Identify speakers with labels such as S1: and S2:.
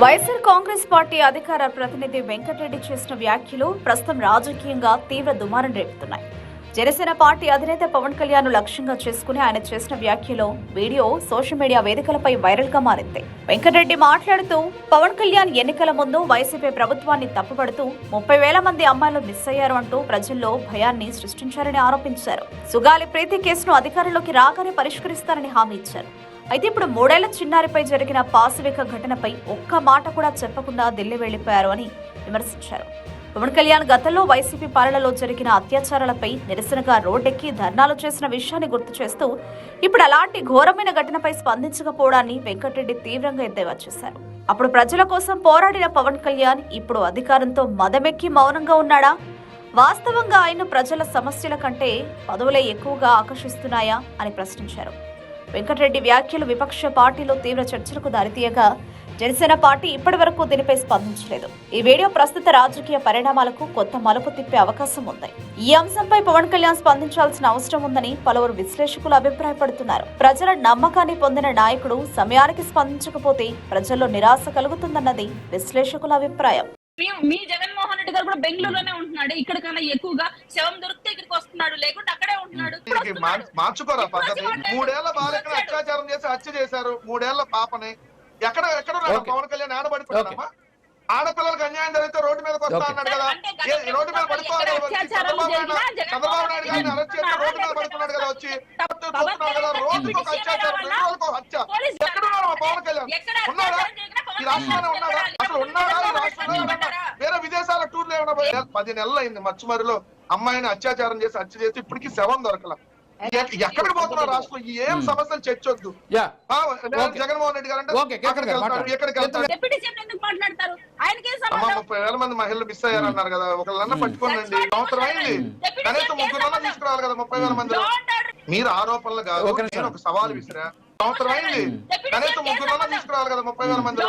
S1: YSR Congress party అధికార ప్రతినిధి వెంకటరెడ్డి చేసిన వ్యాఖ్యలు ప్రస్తుతం రాజకీయంగా తీవ్ర దుమారం రేపుతున్నాయి. జనసేన పార్టీ అధినేత పవన్ కళ్యాణ్ లక్ష్యంగా చేసుకుని ఆయన చేసిన వ్యాఖ్యలో వీడియో సోషల్ మీడియా వేదికలపై వైరల్గా మారింది. వెంకటరెడ్డి మాట్లాడుతూ పవన్ కళ్యాణ్ ఎన్నికల ముందు వైసీపీ ప్రభుత్వాన్ని తప్పుపడుతూ ముప్పై వేల మంది అమ్మాయిలు మిస్ అయ్యారు అంటూ ప్రజల్లో భయాన్ని సృష్టించారని ఆరోపించారు. సుగాలి ప్రీతి కేసును అధికారంలోకి రాగానే పరిష్కరిస్తారని హామీ ఇచ్చారు. అయితే ఇప్పుడు మూడేళ్ళ చిన్నారిపై జరిగిన పాశవిక ఘటనపై ఒక్క మాట కూడా చెప్పకుండా ఢిల్లీ వెళ్ళిపోయారు అని విమర్శించారు. పవన్ కళ్యాణ్ గతంలో వైసీపీ పాలనలో జరిగిన అత్యాచారాలపై నిరసనగా రోడ్డెక్కి ధర్నాలు చేసిన విషయాన్ని గుర్తు చేస్తూ ఇప్పుడు అలాంటి ఘోరమైన ఘటనపై స్పందించకపోవడాన్ని వెంకటరెడ్డి తీవ్రంగా ఎద్దేవా చేశారు. అప్పుడు ప్రజల కోసం పోరాడిన పవన్ కళ్యాణ్ ఇప్పుడు అధికారంతో మదమెక్కి మౌనంగా ఉన్నాడా? వాస్తవంగా ఆయన ప్రజల సమస్యల కంటే పదవులే ఎక్కువగా ఆకర్షిస్తున్నాయా అని ప్రశ్నించారు. వెంకటరెడ్డి వ్యాఖ్యలు విపక్ష పార్టీలో తీవ్ర చర్చలకు దారితీయగా జనసేన పార్టీ ఇప్పటి వరకు దీనిపై స్పందించలేదు. ఈ వీడియో ప్రస్తుత రాజకీయ పరిణామాలకు కొత్త మలుపు తిప్పే అవకాశం ఉంది. ఈ అంశంపై పవన్ కళ్యాణ్ స్పందించాల్సిన అవసరం ఉందని పలువురు విశ్లేషకులు అభిప్రాయపడుతున్నారు. ప్రజల నమ్మకాన్ని పొందిన నాయకుడు సమయానికి స్పందించకపోతే ప్రజల్లో నిరాశ కలుగుతుందన్నది విశ్లేషకుల అభిప్రాయం.
S2: మీ- మీ జగన్మోహన్ రెడ్డి గారు కూడా బెంగళూరులోనే ఉంటున్నాడు. ఇక్కడ కన్నా ఎక్కువగా శవం దొరికితే ఇక్కడికి వస్తున్నాడు. లేకుంటే అక్కడే ఉంటున్నాడు.
S3: మార్చుకోరా పద్ధతి?
S2: మాట్లాడు.
S3: మూడేళ్ళ బాలికను. అత్యాచారం చేసి హత్య చేశారు. మూడేళ్ళ పాపని. ఎక్కడ ఎక్కడ. పవన్ కళ్యాణ్ ఆడబడిపోయాడమ్మా ఆడపిల్లలకు అన్యాయం జరిగితే రోడ్డు మీదకి వస్తా. అన్నాడు కదా. రోడ్డు మీద పడుకోవాలి చంద్రబాబు నాయుడు గారిని
S2: రెడ్డి
S3: అరెస్ట్ చేస్తే రోడ్డు మీద పడుకున్నాడు కదా వచ్చి. కదా. రోజుకు ఒక అత్యాచారం రెండు రోజులకు హత్య. ఎక్కడ ఉన్నాడు మా పవన్ కళ్యాణ్?
S2: ఎక్కడ
S3: ఉన్నాడా? ఈ రాష్ట్రంలోనే ఉన్నాడా. అసలు ఉన్నాడా? పోయి పది నెలలు అయింది మచ్చుమరిలో అమ్మాయిని అత్యాచారం చేసి హత్య చేసి ఇప్పటికీ శవం దొరకల. ఎక్- ఎక్కడికి పోతున్నారు రాష్ట్రం ఏం
S4: Hmm.
S3: సమస్యలు చర్చొద్దు. జగన్మోహన్ రెడ్డి గారు అంటే. ఎక్కడికి వెళ్తాడు
S2: డిప్యూటీ సీఎం ఎందుకు మాట్లాడతారు? ఆయనకేం
S3: అమ్మ
S2: సంబంధం?
S3: ముప్పై వేల మంది మహిళలు మిస్ అయ్యారు అన్నారు కదా. ఒకళ్ళన్నా
S4: Hmm.
S3: పట్టుకోనండి. సంవత్సరం అయింది
S2: డిప్యూటీ
S3: కనీసం ముగ్గురు తీసుకురావాలి కదా ముప్పై వేల మంది. మీరు ఆరోపణలు కాదు.
S4: ఒక నిమిషం.
S3: నేను ఒక సవాల్ విసిరా. సంవత్సరం అయింది కనీసం ముగ్గురు తీసుకురావాలి కదా ముప్పై వేల మంది